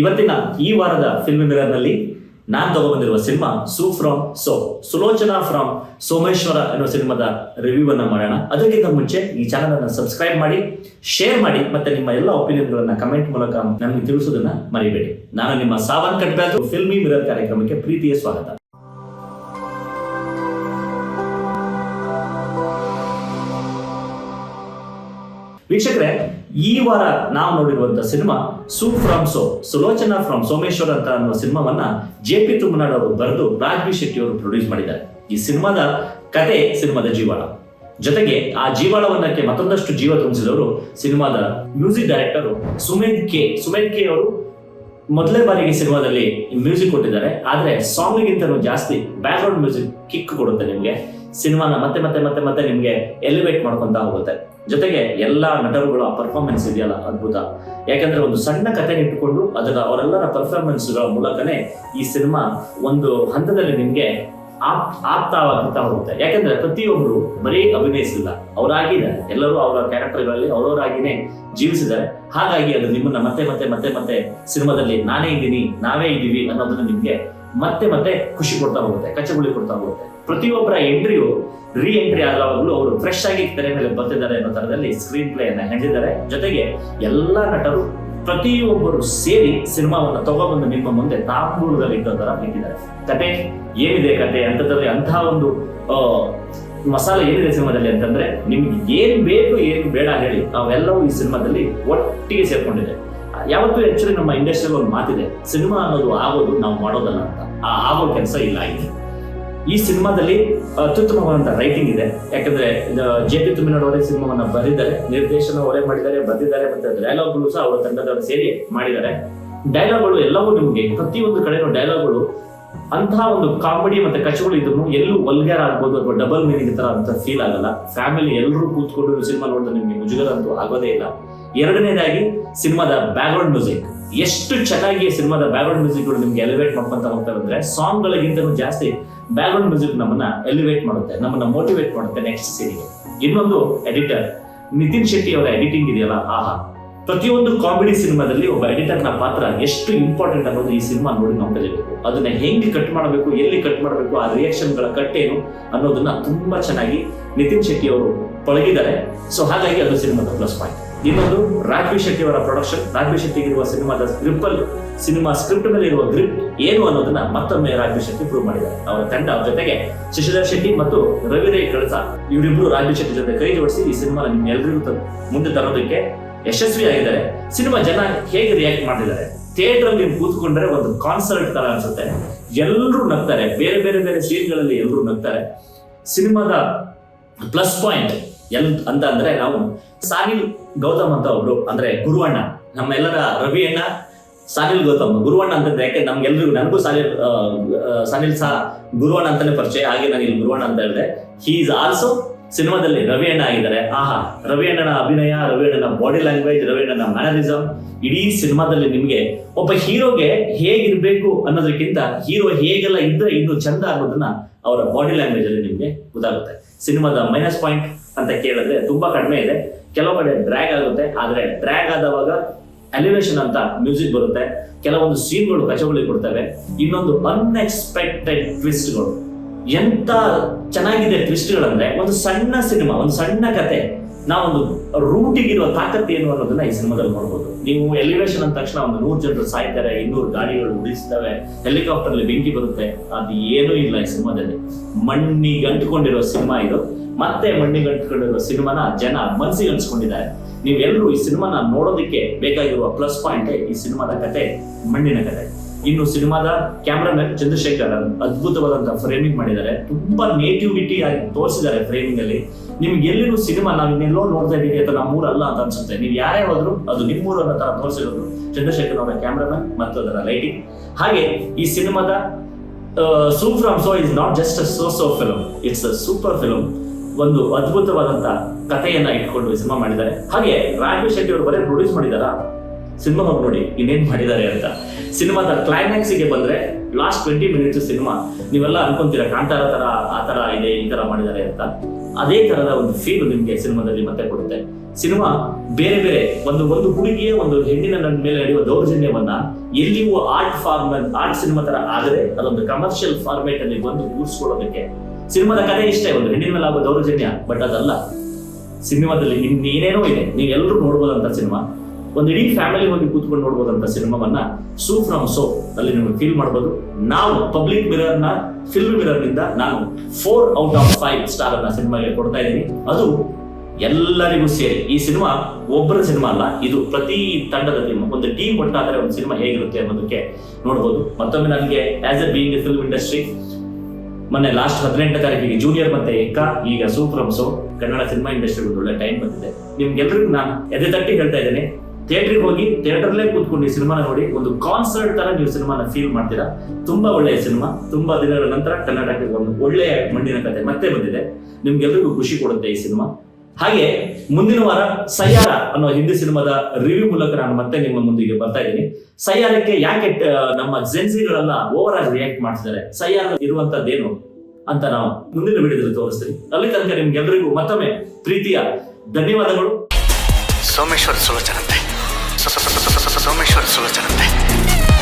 ಇವತ್ತಿನ ಈ ವಾರದ ಫಿಲ್ಮ್ ಮಿರರ್ನಲ್ಲಿ ನಾನು ತಗೊಬಂದಿರುವ cinema Su from So, Sulochana from Someshwara ಅನ್ನೋ ಸಿನಿಮಾದ ರಿವ್ಯೂ ಅನ್ನ ಮಾಡೋಣ. ಅದಕ್ಕಿಂತ ಮುಂಚೆ ಈ ಚಾನಲ್ ಅನ್ನು ಸಬ್ಸ್ಕ್ರೈಬ್ ಮಾಡಿ ಶೇರ್ ಮಾಡಿ, ಮತ್ತೆ ನಿಮ್ಮ ಎಲ್ಲ ಒಪಿನಿಯನ್ಗಳನ್ನ ಕಮೆಂಟ್ ಮೂಲಕ ನಮಗೆ ತಿಳಿಸೋದನ್ನ ಮರಿಬೇಡಿ. ನಾನು ನಿಮ್ಮ ಸಾವನ್ ಕಟ್ಬ್ಯಾಲ್ ಫಿಲ್ಮಿ ಮಿರರ್ ಕಾರ್ಯಕ್ರಮಕ್ಕೆ ಪ್ರೀತಿಯ ಸ್ವಾಗತ. ವೀಕ್ಷಕರೇ, ಈ ವಾರ ನಾವು ನೋಡಿರುವಂತಹ cinema Su from So, Sulochana from Someshwar ಅಂತ ಅನ್ನುವ ಸಿನಿಮಾವನ್ನ ಜೆ ಪಿ ತುಮ್ಮನಾಡ್ ಅವರು ಬರೆದು ರಾಜ್ವಿ ಶೆಟ್ಟಿ ಅವರು ಪ್ರೊಡ್ಯೂಸ್ ಮಾಡಿದ್ದಾರೆ. ಈ ಸಿನಿಮಾದ ಕತೆ ಸಿನಿಮಾದ ಜೀವಾಳ. ಜೊತೆಗೆ ಆ ಜೀವಾಳವನ್ನಕ್ಕೆ ಮತ್ತೊಂದಷ್ಟು ಜೀವ ತುಂಬಿಸಿದವರು ಸಿನಿಮಾದ music director Sumen K Sumen K ಅವರು ಮೊದಲೇ ಬಾರಿಗೆ ಸಿನಿಮಾದಲ್ಲಿ ಮ್ಯೂಸಿಕ್ ಕೊಟ್ಟಿದ್ದಾರೆ. ಆದ್ರೆ ಸಾಂಗ್ಗಿಂತಲೂ ಜಾಸ್ತಿ ಬ್ಯಾಕ್ ಗ್ರೌಂಡ್ ಮ್ಯೂಸಿಕ್ ಕಿಕ್ ಕೊಡುತ್ತೆ ನಿಮ್ಗೆ. ಸಿನಿಮಾನ ಮತ್ತೆ ಮತ್ತೆ ಮತ್ತೆ ಮತ್ತೆ ನಿಮ್ಗೆ ಎಲಿವೇಟ್ ಮಾಡ್ಕೊಂತ ಹೋಗುತ್ತೆ. ಜೊತೆಗೆ ಎಲ್ಲಾ ಆ ಪರ್ಫಾರ್ಮೆನ್ಸ್ ಇದೆಯಲ್ಲ ಅದ್ಭುತ. ಯಾಕಂದ್ರೆ ಒಂದು ಸಣ್ಣ ಕಥೆ ಇಟ್ಟುಕೊಂಡು ಅದರ ಅವರೆಲ್ಲರ ಪರ್ಫಾರ್ಮೆನ್ಸ್ಗಳ ಮೂಲಕನೇ ಈ ಸಿನಿಮಾ ಒಂದು ಹಂತದಲ್ಲಿ ನಿಮ್ಗೆ ಆಪ್ ಆಪ್ತವಾಗ್ತಾ ಹೋಗುತ್ತೆ. ಯಾಕಂದ್ರೆ ಪ್ರತಿಯೊಬ್ಬರು ಬರೀ ಅಭಿನಯಿಸಿಲ್ಲ. ಅವರಾಗಿದ್ದಾರೆ. ಎಲ್ಲರೂ ಅವರ ಕ್ಯಾರೆಕ್ಟರ್ಗಳಲ್ಲಿ ಅವರವರಾಗಿನೇ ಜೀವಿಸಿದ್ದಾರೆ. ಹಾಗಾಗಿ ಅದು ನಿಮ್ಮನ್ನ ಮತ್ತೆ ಮತ್ತೆ ಮತ್ತೆ ಮತ್ತೆ ಸಿನಿಮಾದಲ್ಲಿ ನಾನೇ ಇದ್ದೀನಿ, ನಾವೇ ಇದ್ದೀವಿ ಅನ್ನೋದನ್ನ ನಿಮ್ಗೆ ಮತ್ತೆ ಮತ್ತೆ ಖುಷಿ ಕೊಡ್ತಾ ಹೋಗುತ್ತೆ ಕಚ್ಚಗುಳಿ ಕೊಡ್ತಾ ಹೋಗುತ್ತೆ. ಪ್ರತಿಯೊಬ್ಬರ ಎಂಟ್ರಿಯು ರೀ ಎಂಟ್ರಿ ಆಗುವಾಗಲೂ ಅವರು ಫ್ರೆಶ್ ಆಗಿ ತೆರೆ ಮೇಲೆ ಬರ್ತಿದ್ದಾರೆ ಅನ್ನೋ ತರದಲ್ಲಿ ಸ್ಕ್ರೀನ್ ಪ್ಲೇಯನ್ನು ಹೆಂಡಿದ್ದಾರೆ ಜೊತೆಗೆ ಎಲ್ಲಾ ನಟರು ಪ್ರತಿಯೊಬ್ಬರು ಸೇರಿ ಸಿನಿಮಾವನ್ನು ತಗೊಬಂದು ನಿಮ್ಮ ಮುಂದೆ ತಾಂಬೂಲದಲ್ಲಿ ಇಟ್ಟೋ ತರ ಇಟ್ಟಿದ್ದಾರೆ. ಕತೆ ಏನಿದೆ ಕತೆ ಅಂತದ್ರಲ್ಲಿ ಅಂತಹ ಒಂದು ಮಸಾಲೆ ಏನಿದೆ ಸಿನಿಮಾದಲ್ಲಿ ಅಂತಂದ್ರೆ ನಿಮ್ಗೆ ಏನ್ ಬೇಕು ಏನ್ ಬೇಡ ಹೇಳಿ ನಾವೆಲ್ಲವೂ ಈ ಸಿನಿಮಾದಲ್ಲಿ ಒಟ್ಟಿಗೆ ಸೇರ್ಕೊಂಡಿದೆ ಯಾವತ್ತೂ ಆಕ್ಚುಲಿ ನಮ್ಮ ಇಂಡಸ್ಟ್ರಿಯಲ್ಲಿ ಒಂದು ಮಾತಿದೆ, ಸಿನಿಮಾ ಅನ್ನೋದು ಆಗೋದು ನಾವು ಮಾಡೋದಲ್ಲ ಅಂತ. ಆ ಆಗೋ ಕೆಲಸ ಇಲ್ಲ ಆಗಿದೆ ಈ ಸಿನಿಮಾದಲ್ಲಿ ಅತ್ಯುತ್ತಮವಾದಂತಹ ರೈಟಿಂಗ್ ಇದೆ. ಯಾಕಂದ್ರೆ ಜೆ ಪಿ ತುಮಿನಾಡ್ ಅವರೇ ಸಿನಿಮಾವನ್ನ ಬರೆದಿದ್ದಾರೆ, ನಿರ್ದೇಶನ ಅವರೇ ಮಾಡಿದ್ದಾರೆ, ಬರೆದಿದ್ದಾರೆ ಮತ್ತೆ ಡೈಲಾಗ್ಗಳು ಸಹ ಅವರ ತಂಡದವರು ಸೇರಿ ಮಾಡಿದ್ದಾರೆ. ಡೈಲಾಗ್ಗಳು ಎಲ್ಲವೂ ನಿಮಗೆ, ಪ್ರತಿಯೊಂದು ಕಡೆನೂ ಡೈಲಾಗ್ಗಳು ಅಂತಹ ಒಂದು ಕಾಮಿಡಿ ಮತ್ತೆ ಕಚಗಳು ಇದ್ರು ಎಲ್ಲೂ ವಲ್ಗ್ಯಾರ್ ಆಗ್ಬೋದು ಅಥವಾ ಡಬಲ್ ಮೀನಿಂಗ್ ತರ ಅಂತ ಫೀಲ್ ಆಗಲ್ಲ. ಫ್ಯಾಮಿಲಿ ಎಲ್ಲರೂ ಕೂತ್ಕೊಂಡು ಸಿನಿಮಾ ನೋಡಿದ್ರೆ ನಿಮಗೆ ಮುಜುಗರ ಅಂತೂ ಆಗೋದೇ ಇಲ್ಲ. ಎರಡನೇದಾಗಿ, ಸಿನಿಮಾದ ಬ್ಯಾಕ್ಗ್ರೌಂಡ್ ಮ್ಯೂಸಿಕ್ ಎಷ್ಟು ಚೆನ್ನಾಗಿ ಸಿನಿಮಾದ ಬ್ಯಾಕ್ಗ್ರೌಂಡ್ ಮ್ಯೂಸಿಕ್ ನಿಮ್ಗೆ ಎಲಿವೇಟ್ ಮಾಡ್ಕೊಂತ ಹೋಗ್ತಾರೆ ಅಂದ್ರೆ ಸಾಂಗ್ ಗಳಿಗಿಂತಲೂ ಜಾಸ್ತಿ ಬ್ಯಾಕ್ಗ್ರೌಂಡ್ ಮ್ಯೂಸಿಕ್ ನಮ್ಮನ್ನ ಎಲಿವೇಟ್ ಮಾಡುತ್ತೆ, ನಮ್ಮನ್ನ ಮೋಟಿವೇಟ್ ಮಾಡುತ್ತೆ ನೆಕ್ಸ್ಟ್ ಸೀನಿಗೆ ಇನ್ನೊಂದು ಎಡಿಟರ್ ನಿತಿನ್ ಶೆಟ್ಟಿ ಅವರ ಎಡಿಟಿಂಗ್ ಇದೆಯಲ್ಲ? ಆಹಾ. ಪ್ರತಿಯೊಂದು ಕಾಮಿಡಿ ಸಿನಿಮಾದಲ್ಲಿ ಒಬ್ಬ ಎಡಿಟರ್ನ ಪಾತ್ರ ಎಷ್ಟು ಇಂಪಾರ್ಟೆಂಟ್ ಅನ್ನೋದು ಈ ಸಿನಿಮಾ ನೋಡಿ ನಾವು ಕಲಿಬೇಕು. ಅದನ್ನ ಹೆಂಗೆ ಕಟ್ ಮಾಡಬೇಕು, ಎಲ್ಲಿ ಕಟ್ ಮಾಡಬೇಕು, ಆ ರಿಯಾಕ್ಷನ್ಗಳ ಕಟ್ ಏನು ಅನ್ನೋದನ್ನ ತುಂಬಾ ಚೆನ್ನಾಗಿ ನಿತಿನ್ ಶೆಟ್ಟಿ ಅವರು ಪಳಗಿದ್ದಾರೆ. ಸೊ ಹಾಗಾಗಿ ಅದು ಸಿನಿಮಾದ ಪ್ಲಸ್ ಪಾಯಿಂಟ್ ಇನ್ನೊಂದು ರಾಘವಿ ಶೆಟ್ಟಿ ಅವರ ಪ್ರೊಡಕ್ಷನ್ ರಾಘವಿ ಶೆಟ್ಟಿಗಿರುವ ಸಿನಿಮಾದ ಸ್ಕ್ರಿಪ್ಟ್ ಸಿನಿಮಾ ಸ್ಕ್ರಿಪ್ಟ್ ಮೇಲೆ ಇರುವ ಗ್ರಿಪ್ ಏನು ಅನ್ನೋದನ್ನ ಮತ್ತೊಮ್ಮೆ ರಾಘವಿ ಶೆಟ್ಟಿ ಪ್ರೂವ್ ಮಾಡಿದ್ದಾರೆ. ಅವರ ತಂಡ ಅವ್ರ ಜೊತೆಗೆ ಶಶಿಧರ್ ಶೆಟ್ಟಿ ಮತ್ತು ರವಿರೈ ಕಳಸ ಇವರಿಬ್ರು ರಾಘವಿ ಶೆಟ್ಟಿ ಜೊತೆ ಕೈ ಜೋಡಿಸಿ ಈ ಸಿನಿಮಾ ನಿಮ್ಮೆಲ್ಲರಿಗೂ ಮುಂದೆ ತರೋದಕ್ಕೆ ಯಶಸ್ವಿಯಾಗಿದ್ದಾರೆ. ಸಿನಿಮಾ ಜನ ಹೇಗೆ ರಿಯಾಕ್ಟ್ ಮಾಡಿದ್ದಾರೆ ಥಿಯೇಟರ್ ಅಲ್ಲಿ ಕೂತ್ಕೊಂಡ್ರೆ ಒಂದು ಕಾನ್ಸರ್ಟ್ ತರ ಅನ್ಸುತ್ತೆ. ಎಲ್ಲರೂ ನಗ್ತಾರೆ. ಬೇರೆ ಬೇರೆ ಬೇರೆ ಸೀನ್ಗಳಲ್ಲಿ ಎಲ್ಲರೂ ನಗ್ತಾರೆ. ಸಿನಿಮಾದ ಪ್ಲಸ್ ಪಾಯಿಂಟ್ ಎಲ್ ಅಂತ ಅಂದ್ರೆ ನಾವು ಸಾನಿಲ್ ಗೌತಮ್ ಅಂತ ಒಬ್ರು, ಅಂದ್ರೆ ಗುರುವಣ್ಣ, ನಮ್ಮೆಲ್ಲರ ರವಿ ಅಣ್ಣ ಸಾನಿಲ್ ಗೌತಮ್. ಗುರುವಣ್ಣ ಅಂತಂದ್ರೆ ಯಾಕೆ, ನಮ್ಗೆಲ್ರಿಗೂ ನನಗೂ ಸಾನಿಲ್ ಸಾನಿಲ್ ಸಹ ಗುರುವಣ್ಣ ಅಂತಾನೆ ಪರಿಚಯ. ಹಾಗೆ ನಾನು ಇಲ್ಲಿ ಗುರುವಣ್ಣ ಅಂತ ಹೇಳಿದೆ. ಹಿ ಇಸ್ ಆಲ್ಸೋ ಸಿನಿಮಾದಲ್ಲಿ ರವಿ ಅಣ್ಣ ಆಗಿದ್ದಾರೆ. ಆಹಾ, ರವಿ ಅಣ್ಣನ ಅಭಿನಯ, ರವಿ ಅಣ್ಣನ ಬಾಡಿ ಲ್ಯಾಂಗ್ವೇಜ್ ರವಿ ಅಣ್ಣನ ಮ್ಯಾನರಿಸಮ್ ಇಡೀ ಸಿನಿಮಾದಲ್ಲಿ ನಿಮ್ಗೆ ಒಬ್ಬ ಹೀರೋಗೆ ಹೇಗಿರ್ಬೇಕು ಅನ್ನೋದಕ್ಕಿಂತ ಹೀರೋ ಹೇಗೆಲ್ಲ ಇದ್ರೆ ಇನ್ನು ಚಂದ ಅನ್ನೋದನ್ನ ಅವರ ಬಾಡಿ ಲ್ಯಾಂಗ್ವೇಜ್ ಅಲ್ಲಿ ನಿಮ್ಗೆ ಗೊತ್ತಾಗುತ್ತೆ. ಸಿನಿಮಾದ ಮೈನಸ್ ಪಾಯಿಂಟ್ ಅಂತ ಕೇಳಿದ್ರೆ ತುಂಬಾ ಕಡಿಮೆ ಇದೆ. ಕೆಲವು ಕಡೆ ಡ್ರ್ಯಾಗ್ ಆಗುತ್ತೆ. ಆದ್ರೆ ಡ್ರ್ಯಾಗ್ ಆದವಾಗ ಎಲಿವೇಶನ್ ಅಂತ ಮ್ಯೂಸಿಕ್ ಬರುತ್ತೆ. ಕೆಲವೊಂದು ಸೀನ್ಗಳು ಕಚಗುಳಿ ಕೊಡ್ತವೆ. ಇನ್ನೊಂದು ಅನ್ಎಕ್ಸ್ಪೆಕ್ಟೆಡ್ ಟ್ವಿಸ್ಟ್ಗಳು ಎಂತ ಚೆನ್ನಾಗಿದೆ ಟ್ವಿಸ್ಟ್ಗಳಂದ್ರೆ ಒಂದು ಸಣ್ಣ ಸಿನಿಮಾ ಒಂದು ಸಣ್ಣ ಕತೆ. ನಾವೊಂದು ರೂಟಿಗಿರುವ ತಾಕತ್ತು ಏನು ಅನ್ನೋದನ್ನ ಈ ಸಿನಿಮಾದಲ್ಲಿ ನೋಡ್ಬೋದು. ನೀವು ಎಲಿವೇಶನ್ ಅಂದ ತಕ್ಷಣ ಒಂದು ನೂರು ಜನರು ಸಾಯ್ತಾರೆ, ಇನ್ನೂರು ಗಾಡಿಗಳು ಉಳಿಸ್ತವೆ ಹೆಲಿಕಾಪ್ಟರ್ ಅಲ್ಲಿ ಬೆಂಕಿ ಬರುತ್ತೆ, ಅದು ಏನೂ ಇಲ್ಲ ಈ ಸಿನಿಮಾದಲ್ಲಿ. ಮಣ್ಣಿಗೆ ಅಂಟ್ಕೊಂಡಿರೋ ಸಿನಿಮಾ ಇದು. ಮತ್ತೆ ಮಣ್ಣಿಗೆ ಅಂಟ್ಕೊಂಡಿರೋ ಸಿನಿಮಾನ ಜನ ಮನಸ್ಸಿಗೆ ಅನ್ಸ್ಕೊಂಡಿದ್ದಾರೆ. ನೀವೆಲ್ಲರೂ ಈ ಸಿನಿಮಾನ ನೋಡೋದಕ್ಕೆ ಬೇಕಾಗಿರುವ ಪ್ಲಸ್ ಪಾಯಿಂಟ್ ಈ ಸಿನಿಮಾದ ಕತೆ, ಮಣ್ಣಿನ ಕತೆ. ಇನ್ನು ಸಿನಿಮಾದ ಕ್ಯಾಮ್ರಾಮನ್ ಚಂದ್ರಶೇಖರ್ ಅದ್ಭುತವಾದಂತಹ ಫ್ರೇಮಿಂಗ್ ಮಾಡಿದ್ದಾರೆ. ತುಂಬಾ ನೇಟಿವಿಟಿ ಆಗಿ ತೋರಿಸಿದ್ದಾರೆ ಫ್ರೇಮಿಂಗ್ ಅಲ್ಲಿ. ನಿಮ್ಗೆ ಎಲ್ಲಿನೂ ಸಿನಿಮಾ ನಾವು ಇನ್ನೆಲ್ಲೋ ನೋಡ್ತಾ ಇದ್ದೀವಿ ಅಥವಾ ನಮ್ಮ ಅಲ್ಲ ಅಂತ ಅನ್ಸುತ್ತೆ. ನೀವು ಯಾರೇ ಹೋದ್ರು ಅದು ನಿಮ್ಮ ಅನ್ನೋ ತರ ತೋರಿಸಿರೋದು ಚಂದ್ರಶೇಖರ್ ಅವರ ಕ್ಯಾಮ್ರಾಮನ್ ಮತ್ತು ಅದರ ಲೈಟಿಂಗ್ ಹಾಗೆ ಈ ಸಿನಿಮಾದ Su from So is not just a source of film it's a super film ಒಂದು ಅದ್ಭುತವಾದಂತಹ ಕಥೆಯನ್ನ ಇಟ್ಕೊಂಡು ಸಿನಿಮಾ ಮಾಡಿದ್ದಾರೆ. ಹಾಗೆ ರಾಜೇಶ್ ಶೆಟ್ಟಿ ಅವರು ಬರೀ ಪ್ರೊಡ್ಯೂಸ್ ಮಾಡಿದಾರ ಸಿನಿಮಾ ಹೋಗಿ ನೋಡಿ ಇನ್ನೇನ್ ಮಾಡಿದ್ದಾರೆ ಅಂತ. ಸಿನಿಮಾದ ಕ್ಲೈಮ್ಯಾಕ್ಸ್ ಬಂದ್ರೆ ಲಾಸ್ಟ್ ಟ್ವೆಂಟಿ ಮಿನಿಟ್ಸ್ ಸಿನಿಮಾ, ನೀವೆಲ್ಲ ಅನ್ಕೊಂತೀರಾ ಕಾಂತಾರ ತರ, ಆ ತರ ಇದೆ, ಈ ತರ ಮಾಡಿದ್ದಾರೆ ಅಂತ. ಅದೇ ತರದ ಒಂದು ಫೀಲ್ ನಿಮಗೆ ಸಿನಿಮಾದಲ್ಲಿ ಮತ್ತೆ ಕೊಡುತ್ತೆ. ಸಿನಿಮಾ ಬೇರೆ ಬೇರೆ, ಒಂದು ಒಂದು ಹುಡುಗಿಯ ಒಂದು ಹೆಣ್ಣಿನ ನನ್ನ ಮೇಲೆ ನಡೆಯುವ ದೌರ್ಜನ್ಯವನ್ನ ಎಲ್ಲಿಯೂ ಆರ್ಟ್ ಫಾರ್ಮ್ ಆರ್ಟ್ ಸಿನಿಮಾ ತರ ಆದರೆ ಅದೊಂದು ಕಮರ್ಷಿಯಲ್ ಫಾರ್ಮೇಟ್ ಅಲ್ಲಿ ಬಂದು ಕೂರಿಸ್ಕೊಳ್ಳೋದಕ್ಕೆ. ಸಿನಿಮಾದ ಕಥೆ ಇಷ್ಟೇ, ಒಂದು ಹೆಣ್ಣಿನ ಮೇಲೆ ಆಗೋ ದೌರ್ಜನ್ಯ ಬಟ್ ಅದಲ್ಲ. ಸಿನಿಮಾದಲ್ಲಿ ಇನ್ನೇನೇನೋ ಇದೆ ನೀವೆಲ್ಲರೂ ನೋಡ್ಬೋದಂತ ಸಿನಿಮಾ. ಒಂದು ಇಡೀ ಫ್ಯಾಮಿಲಿ ಹೋಗಿ ಕೂತ್ಕೊಂಡು ನೋಡ್ಬೋದಂತ ಸಿನಿಮಾವನ್ನ ಸೂ ಫ್ರಮ್ ಸೋ ಅಲ್ಲಿ ನೀವು ಫೀಲ್ ಮಾಡಬಹುದು ನಾವು ಪಬ್ಲಿಕ್ ಮಿರರ್ನ ಫಿಲ್ಮ್ ಮಿರರ್ನಿಂದ ನಾನು four out of five star ಅನ್ನ ಸಿನಿಮಾಗೆ ಕೊಡ್ತಾ ಇದ್ದೀನಿ. ಅದು ಎಲ್ಲರಿಗೂ ಸೇರಿ. ಈ ಸಿನಿಮಾ ಒಬ್ಬರ ಸಿನಿಮಾ ಅಲ್ಲ, ಇದು ಪ್ರತಿ ತಂಡದ ಒಂದು ಟೀಮ್ ಒಟ್ಟಾದರೆ ಒಂದು ಸಿನಿಮಾ ಹೇಗಿರುತ್ತೆ ಅನ್ನೋದಕ್ಕೆ ನೋಡ್ಬೋದು. ಮತ್ತೊಮ್ಮೆ ನನಗೆ as a being film industry ಮೊನ್ನೆ ಲಾಸ್ಟ್ ಹದಿನೆಂಟು ತಾರೀಕಿಗೆ ಜೂನಿಯರ್ ಮತ್ತೆ ಎಕ್ಕ ಈಗ ಸೂಪ್ರಮ್ ಸೋ ಕನ್ನಡ ಸಿನಿಮಾ ಇಂಡಸ್ಟ್ರಿ ಒಂದು ಒಳ್ಳೆ ಟೈಮ್ ಬಂದಿದೆ. ನಿಮ್ಗೆಲ್ರಿಗೂ ನಾನು ಎದೆ ತಟ್ಟಿ ಹೇಳ್ತಾ ಇದ್ದೇನೆ. ಥಿಯೇಟ್ರಿಗೆ ಹೋಗಿ, ಥಿಯೇಟರ್ಲೇ ಕೂತ್ಕೊಂಡು ಈ ಸಿನಿಮಾನ ನೋಡಿ, ಒಂದು ಕಾನ್ಸರ್ಟ್ ತರ ನೀವು ಸಿನಿಮಾನ ಫೀಲ್ ಮಾಡ್ತೀರಾ? ತುಂಬಾ ಒಳ್ಳೆಯ ಸಿನಿಮಾ, ತುಂಬಾ ದಿನಗಳ ನಂತರ ಕನ್ನಡಕ್ಕೆ ಒಂದು ಒಳ್ಳೆಯ ಮಣ್ಣಿನ ಕತೆ ಮತ್ತೆ ಬಂದಿದೆ. ನಿಮ್ಗೆಲ್ರಿಗೂ ಖುಷಿ ಕೊಡುತ್ತೆ ಈ ಸಿನಿಮಾ. ಹಾಗೆ, ಮುಂದಿನ ವಾರ ಸಯ್ಯಾರ ಅನ್ನೋ ಹಿಂದಿ ಸಿನಿಮಾದ ರಿವ್ಯೂ ಮೂಲಕ ನಾನು ಮತ್ತೆ ನಿಮ್ಮ ಮುಂದಿಗೆ ಬರ್ತಾ ಇದ್ದೀನಿ. ಸಯ್ಯಾರಕ್ಕೆ ಯಾಕೆ ನಮ್ಮ ಜೆನ್ಸಿಗಳೆಲ್ಲ ಓವರ್ ಆಗಿ ರಿಯಾಕ್ಟ್ ಮಾಡ್ತಿದ್ದಾರೆ? ಸಯ್ಯಾರ ಇರುವಂತದ್ದೇನು ಅಂತ ನಾವು ಮುಂದಿನ ವಿಡಿಯೋದಲ್ಲಿ ತೋರಿಸ್ತೀವಿ ಅಲ್ಲಿ ತನಕ ನಿಮ್ಗೆಲ್ರಿಗೂ ಮತ್ತೊಮ್ಮೆ ಪ್ರೀತಿಯ ಧನ್ಯವಾದಗಳು. ಸೋಮೇಶ್ವರ ಸುಲೋಚನಂತೆ ಸ- ಸ- ಸ-